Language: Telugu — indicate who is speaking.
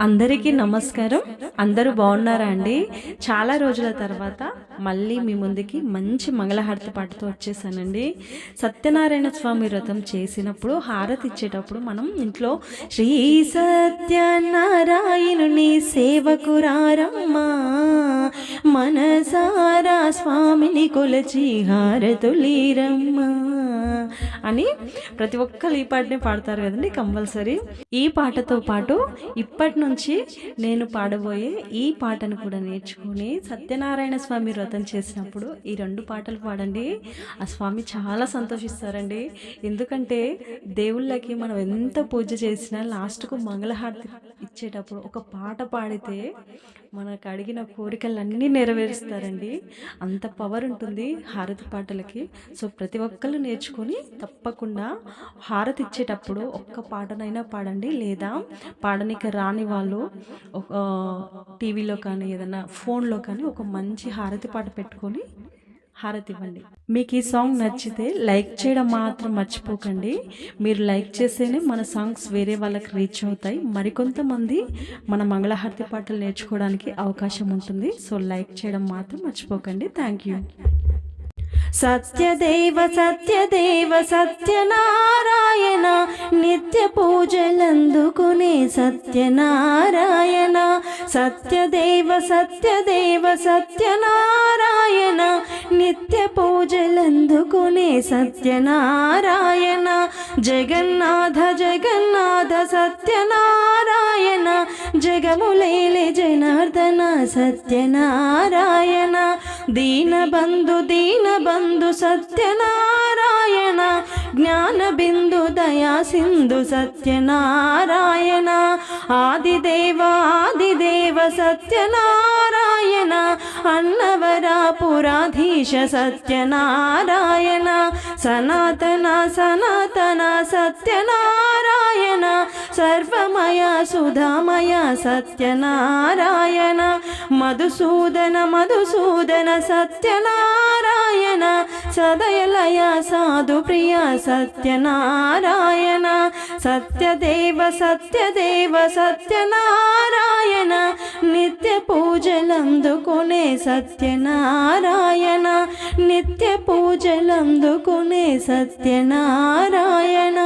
Speaker 1: అందరికీ నమస్కారం. అందరూ బాగున్నారా అండి? చాలా రోజుల తర్వాత మళ్ళీ మీ ముందుకి మంచి మంగళహారతి పాటతో వచ్చేసానండి. సత్యనారాయణ స్వామి వ్రతం చేసినప్పుడు హారతి ఇచ్చేటప్పుడు మనం ఇంట్లో శ్రీ సత్యనారాయణుని సేవకురారమ్మా మనసారా స్వామిని కొలచి హారతులీరమ్మా. అని ప్రతి ఒక్కరు ఈ పాటనే పాడతారు కదండి కంపల్సరీ. ఈ పాటతో పాటు ఇప్పటి నుంచి నేను పాడబోయే ఈ పాటను కూడా నేర్చుకుని సత్యనారాయణ స్వామి వ్రతం చేసినప్పుడు ఈ రెండు పాటలు పాడండి. ఆ స్వామి చాలా సంతోషిస్తారండి. ఎందుకంటే దేవుళ్ళకి మనం ఎంత పూజ చేసినా లాస్ట్కు మంగళహారతి ఇచ్చేటప్పుడు ఒక పాట పాడితే మనకు అడిగిన కోరికలన్నీ నెరవేరుస్తారండి. అంత పవర్ ఉంటుంది హారతి పాటలకి. సో ప్రతి ఒక్కళ్ళు నేర్చుకొని తప్పకుండా హారతి ఇచ్చేటప్పుడు ఒక్క పాటనైనా పాడండి. లేదా పాడనికి రాని వాళ్ళు ఒక టీవీలో కానీ ఏదైనా ఫోన్లో కానీ ఒక మంచి హారతి పాట పెట్టుకొని హారతి ఇవ్వండి మీకు ఈ సాంగ్ నచ్చితే లైక్ చేయడం మాత్రం మర్చిపోకండి. మీరు లైక్ చేస్తేనే మన సాంగ్స్ వేరే వాళ్ళకి రీచ్ అవుతాయి. మరికొంతమంది మన మంగళహారతి పాటలు నేర్చుకోవడానికి అవకాశం ఉంటుంది. సో లైక్ చేయడం మాత్రం మర్చిపోకండి. Thank you. సత్యదేవ సత్యదేవ సత్యనారాయణ నిత్య పూజలందుకునే సత్యనారాయణ సత్యదేవ సత్యదేవ సత్యనారాయణ నిత్య పూజలందుకునే సత్యనారాయణ జగన్నాథ జగన్నాథ సత్యనారాయణ జగములేలే జనార్దన సత్యనారాయణ. దీనబంధు దీనబంధు సత్యనారాయణ జ్ఞాన బిందు దయా సింధు సత్యనారాయణ ఆదిదేవ ఆదిదేవ సత్యనారాయణ అన్నవరాపురాధీశ సత్యనారాయణ సనాతన సనాతన సత్యనారాయణ సర్వమయ సుధామయ సత్యనారాయణ మధుసూదన మధుసూదన సత్యనారాయణ సదయలయ సాధు ప్రియ సత్యనారాయణ సత్యదేవ సత్యదేవ సత్యనారాయణ నిత్య పూజలందుకునే సత్యనారాయణ నిత్య పూజలందుకునే సత్యనారాయణ.